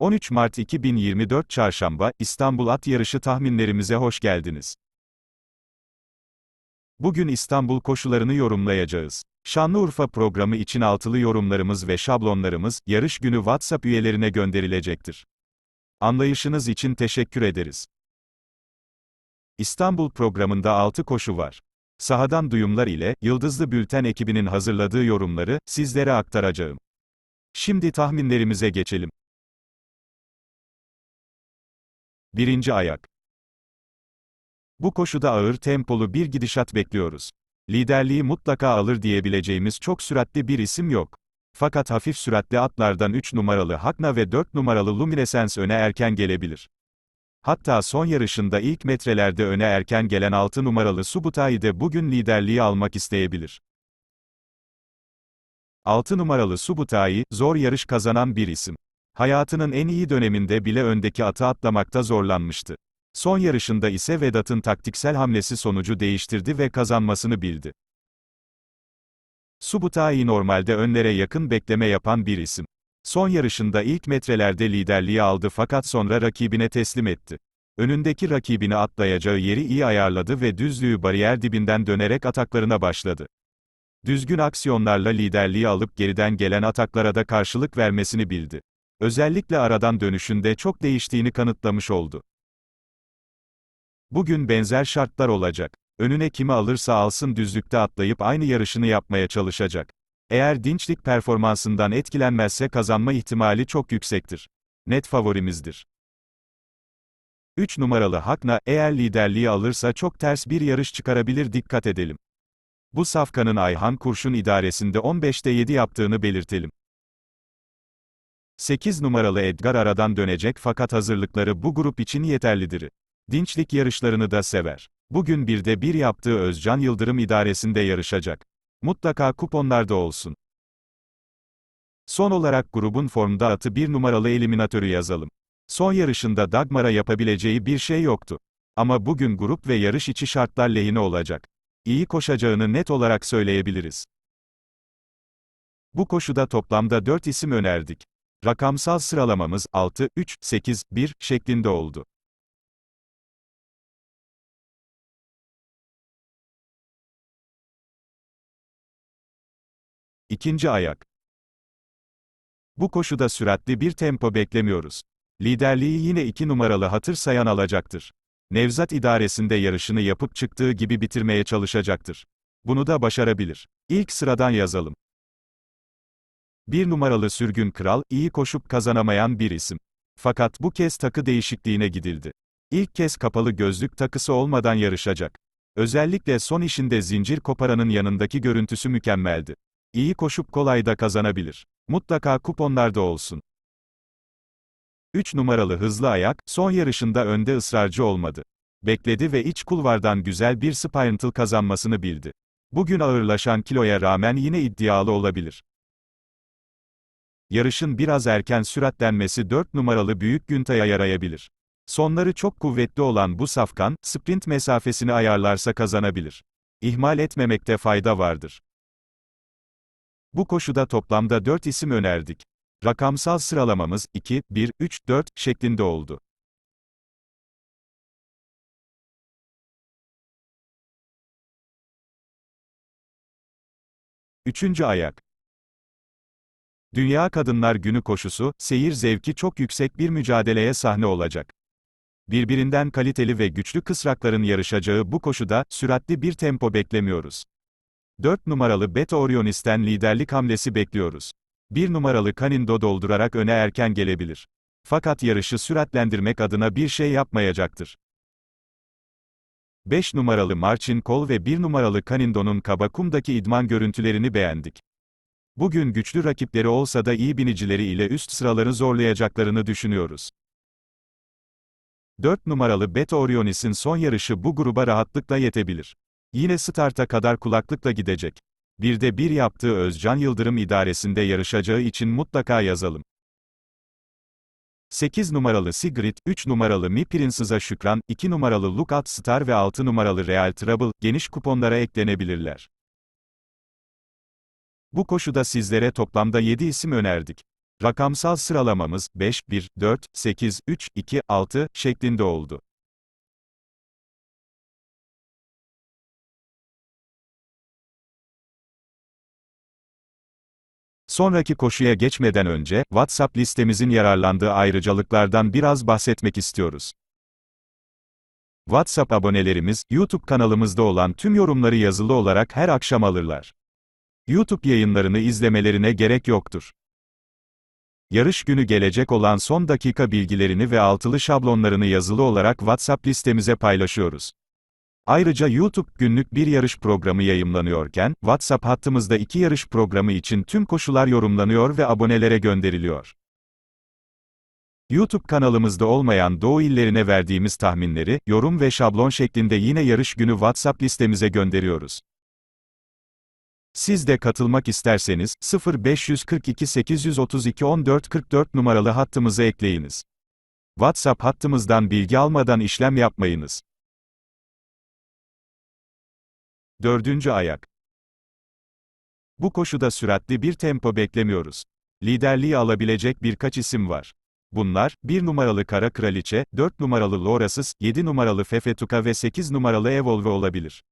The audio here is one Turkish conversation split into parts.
13 Mart 2024 Çarşamba, İstanbul At Yarışı tahminlerimize hoş geldiniz. Bugün İstanbul koşularını yorumlayacağız. Şanlıurfa programı için altılı yorumlarımız ve şablonlarımız, yarış günü WhatsApp üyelerine gönderilecektir. Anlayışınız için teşekkür ederiz. İstanbul programında 6 koşu var. Sahadan duyumlar ile, Yıldızlı Bülten ekibinin hazırladığı yorumları, sizlere aktaracağım. Şimdi tahminlerimize geçelim. Birinci ayak. Bu koşuda ağır tempolu bir gidişat bekliyoruz. Liderliği mutlaka alır diyebileceğimiz çok süratli bir isim yok. Fakat hafif süratli atlardan 3 numaralı Hakna ve 4 numaralı Luminescence öne erken gelebilir. Hatta son yarışında ilk metrelerde öne erken gelen 6 numaralı Subutai de bugün liderliği almak isteyebilir. 6 numaralı Subutai, zor yarış kazanan bir isim. Hayatının en iyi döneminde bile öndeki atı atlamakta zorlanmıştı. Son yarışında ise Vedat'ın taktiksel hamlesi sonucu değiştirdi ve kazanmasını bildi. Subutai normalde önlere yakın bekleme yapan bir isim. Son yarışında ilk metrelerde liderliği aldı fakat sonra rakibine teslim etti. Önündeki rakibini atlayacağı yeri iyi ayarladı ve düzlüğü bariyer dibinden dönerek ataklarına başladı. Düzgün aksiyonlarla liderliği alıp geriden gelen ataklara da karşılık vermesini bildi. Özellikle aradan dönüşünde çok değiştiğini kanıtlamış oldu. Bugün benzer şartlar olacak. Önüne kimi alırsa alsın düzlükte atlayıp aynı yarışını yapmaya çalışacak. Eğer dinçlik performansından etkilenmezse kazanma ihtimali çok yüksektir. Net favorimizdir. 3 numaralı Hakna, eğer liderliği alırsa çok ters bir yarış çıkarabilir dikkat edelim. Bu safkanın Ayhan Kurşun idaresinde 15'te 7 yaptığını belirtelim. 8 numaralı Edgar aradan dönecek fakat hazırlıkları bu grup için yeterlidir. Dinçlik yarışlarını da sever. Bugün bir de bir yaptığı Özcan Yıldırım idaresinde yarışacak. Mutlaka kuponlarda olsun. Son olarak grubun formda atı bir numaralı eliminatörü yazalım. Son yarışında Dagmar'a yapabileceği bir şey yoktu. Ama bugün grup ve yarış içi şartlar lehine olacak. İyi koşacağını net olarak söyleyebiliriz. Bu koşuda toplamda 4 isim önerdik. Rakamsal sıralamamız 6, 3, 8, 1 şeklinde oldu. İkinci ayak. Bu koşuda süratli bir tempo beklemiyoruz. Liderliği yine 2 numaralı hatır sayan alacaktır. Nevzat idaresinde yarışını yapıp çıktığı gibi bitirmeye çalışacaktır. Bunu da başarabilir. İlk sıradan yazalım. Bir numaralı sürgün kral, iyi koşup kazanamayan bir isim. Fakat bu kez takı değişikliğine gidildi. İlk kez kapalı gözlük takısı olmadan yarışacak. Özellikle son işinde zincir koparanın yanındaki görüntüsü mükemmeldi. İyi koşup kolay da kazanabilir. Mutlaka kuponlarda olsun. 3 numaralı hızlı ayak, son yarışında önde ısrarcı olmadı. Bekledi ve iç kulvardan güzel bir sprintal kazanmasını bildi. Bugün ağırlaşan kiloya rağmen yine iddialı olabilir. Yarışın biraz erken süratlenmesi 4 numaralı Büyük Güntay'a yarayabilir. Sonları çok kuvvetli olan bu safkan, sprint mesafesini ayarlarsa kazanabilir. İhmal etmemekte fayda vardır. Bu koşuda toplamda 4 isim önerdik. Rakamsal sıralamamız 2, 1, 3, 4 şeklinde oldu. Üçüncü ayak. Dünya Kadınlar Günü koşusu, seyir zevki çok yüksek bir mücadeleye sahne olacak. Birbirinden kaliteli ve güçlü kısrakların yarışacağı bu koşuda, süratli bir tempo beklemiyoruz. 4 numaralı Beto Orionis'ten liderlik hamlesi bekliyoruz. 1 numaralı Canindo doldurarak öne erken gelebilir. Fakat yarışı süratlendirmek adına bir şey yapmayacaktır. 5 numaralı Marcin Kol ve 1 numaralı Canindo'nun Kabakum'daki idman görüntülerini beğendik. Bugün güçlü rakipleri olsa da iyi binicileri ile üst sıraları zorlayacaklarını düşünüyoruz. 4 numaralı Beto Orionis'in son yarışı bu gruba rahatlıkla yetebilir. Yine starta kadar kulaklıkla gidecek. Bir de bir yaptığı Özcan Yıldırım idaresinde yarışacağı için mutlaka yazalım. 8 numaralı Sigrid, 3 numaralı Mi Princess'a Şükran, 2 numaralı Lookout Star ve 6 numaralı Real Trouble, geniş kuponlara eklenebilirler. Bu koşuda sizlere toplamda 7 isim önerdik. Rakamsal sıralamamız 5, 1, 4, 8, 3, 2, 6 şeklinde oldu. Sonraki koşuya geçmeden önce, WhatsApp listemizin yararlandığı ayrıcalıklardan biraz bahsetmek istiyoruz. WhatsApp abonelerimiz, YouTube kanalımızda olan tüm yorumları yazılı olarak her akşam alırlar. YouTube yayınlarını izlemelerine gerek yoktur. Yarış günü gelecek olan son dakika bilgilerini ve altılı şablonlarını yazılı olarak WhatsApp listemize paylaşıyoruz. Ayrıca YouTube günlük bir yarış programı yayımlanıyorken, WhatsApp hattımızda iki yarış programı için tüm koşular yorumlanıyor ve abonelere gönderiliyor. YouTube kanalımızda olmayan Doğu illerine verdiğimiz tahminleri, yorum ve şablon şeklinde yine yarış günü WhatsApp listemize gönderiyoruz. Siz de katılmak isterseniz, 0542 832 14 44 numaralı hattımıza ekleyiniz. WhatsApp hattımızdan bilgi almadan işlem yapmayınız. Dördüncü ayak. Bu koşuda süratli bir tempo beklemiyoruz. Liderliği alabilecek birkaç isim var. Bunlar, 1 numaralı Kara Kraliçe, 4 numaralı Lorasız, 7 numaralı Fefetuka ve 8 numaralı Evolve olabilir.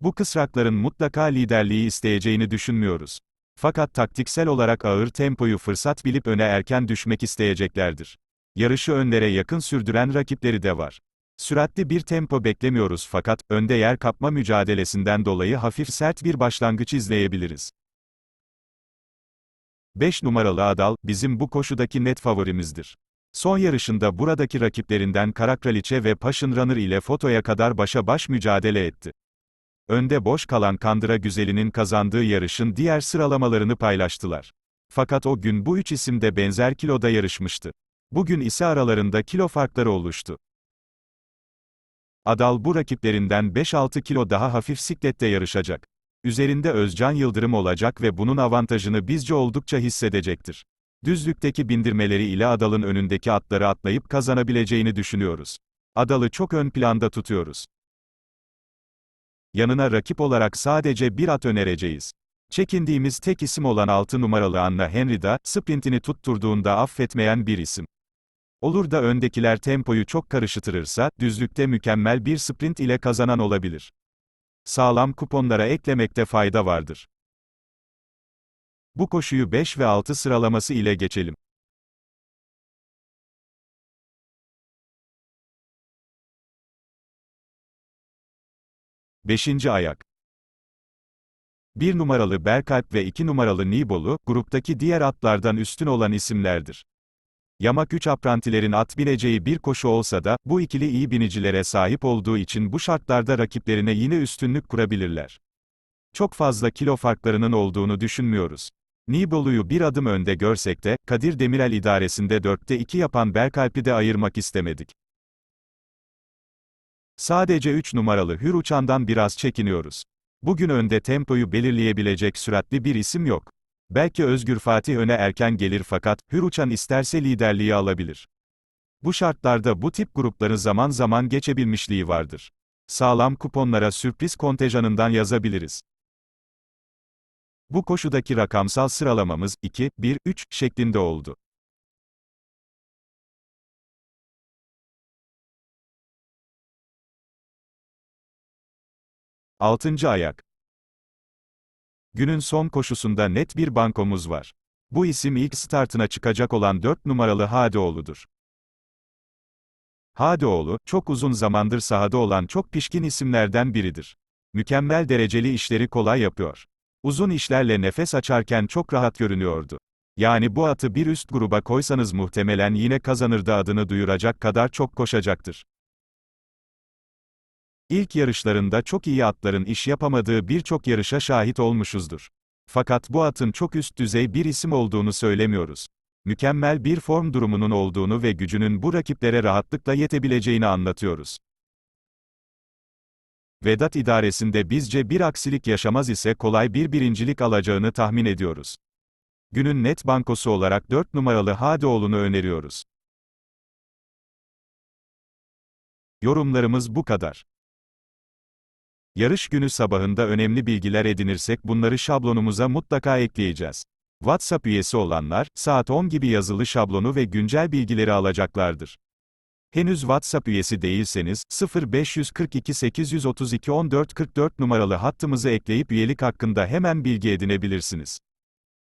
Bu kısrakların mutlaka liderliği isteyeceğini düşünmüyoruz. Fakat taktiksel olarak ağır tempoyu fırsat bilip öne erken düşmek isteyeceklerdir. Yarışı önlere yakın sürdüren rakipleri de var. Süratli bir tempo beklemiyoruz fakat, önde yer kapma mücadelesinden dolayı hafif sert bir başlangıç izleyebiliriz. 5 numaralı Adal, bizim bu koşudaki net favorimizdir. Son yarışında buradaki rakiplerinden Karakraliçe ve Passion Runner ile fotoya kadar başa baş mücadele etti. Önde boş kalan Kandıra Güzeli'nin kazandığı yarışın diğer sıralamalarını paylaştılar. Fakat o gün bu üç isim de benzer kiloda yarışmıştı. Bugün ise aralarında kilo farkları oluştu. Adal bu rakiplerinden 5-6 kilo daha hafif siklette yarışacak. Üzerinde Özcan Yıldırım olacak ve bunun avantajını bizce oldukça hissedecektir. Düzlükteki bindirmeleri ile Adal'ın önündeki atları atlayıp kazanabileceğini düşünüyoruz. Adal'ı çok ön planda tutuyoruz. Yanına rakip olarak sadece bir at önereceğiz. Çekindiğimiz tek isim olan 6 numaralı Anna Henry da, sprintini tutturduğunda affetmeyen bir isim. Olur da öndekiler tempoyu çok karıştırırsa, düzlükte mükemmel bir sprint ile kazanan olabilir. Sağlam kuponlara eklemekte fayda vardır. Bu koşuyu 5 ve 6 sıralaması ile geçelim. Beşinci ayak. 1 numaralı Berkalp ve 2 numaralı Nibolu, gruptaki diğer atlardan üstün olan isimlerdir. Yamak 3 aprantilerin at bineceği bir koşu olsa da, bu ikili iyi binicilere sahip olduğu için bu şartlarda rakiplerine yine üstünlük kurabilirler. Çok fazla kilo farklarının olduğunu düşünmüyoruz. Nibolu'yu bir adım önde görsek de, Kadir Demirel idaresinde 4'te 2 yapan Berkalp'i de ayırmak istemedik. Sadece 3 numaralı Hür Uçan'dan biraz çekiniyoruz. Bugün önde tempoyu belirleyebilecek süratli bir isim yok. Belki Özgür Fatih öne erken gelir fakat, Hür Uçan isterse liderliği alabilir. Bu şartlarda bu tip grupları zaman zaman geçebilmişliği vardır. Sağlam kuponlara sürpriz kontenjanından yazabiliriz. Bu koşudaki rakamsal sıralamamız 2, 1, 3 şeklinde oldu. Altıncı ayak. Günün son koşusunda net bir bankomuz var. Bu isim ilk startına çıkacak olan 4 numaralı Hadeoğlu'dur. Hadeoğlu, çok uzun zamandır sahada olan çok pişkin isimlerden biridir. Mükemmel dereceli işleri kolay yapıyor. Uzun işlerle nefes açarken çok rahat görünüyordu. Yani bu atı bir üst gruba koysanız muhtemelen yine kazanırdı adını duyuracak kadar çok koşacaktır. İlk yarışlarında çok iyi atların iş yapamadığı birçok yarışa şahit olmuşuzdur. Fakat bu atın çok üst düzey bir isim olduğunu söylemiyoruz. Mükemmel bir form durumunun olduğunu ve gücünün bu rakiplere rahatlıkla yetebileceğini anlatıyoruz. Vedat idaresinde bizce bir aksilik yaşamaz ise kolay bir birincilik alacağını tahmin ediyoruz. Günün net bankosu olarak 4 numaralı Hadeoğlu'nu öneriyoruz. Yorumlarımız bu kadar. Yarış günü sabahında önemli bilgiler edinirsek bunları şablonumuza mutlaka ekleyeceğiz. WhatsApp üyesi olanlar, saat 10 gibi yazılı şablonu ve güncel bilgileri alacaklardır. Henüz WhatsApp üyesi değilseniz, 0542 832 1444 numaralı hattımızı ekleyip üyelik hakkında hemen bilgi edinebilirsiniz.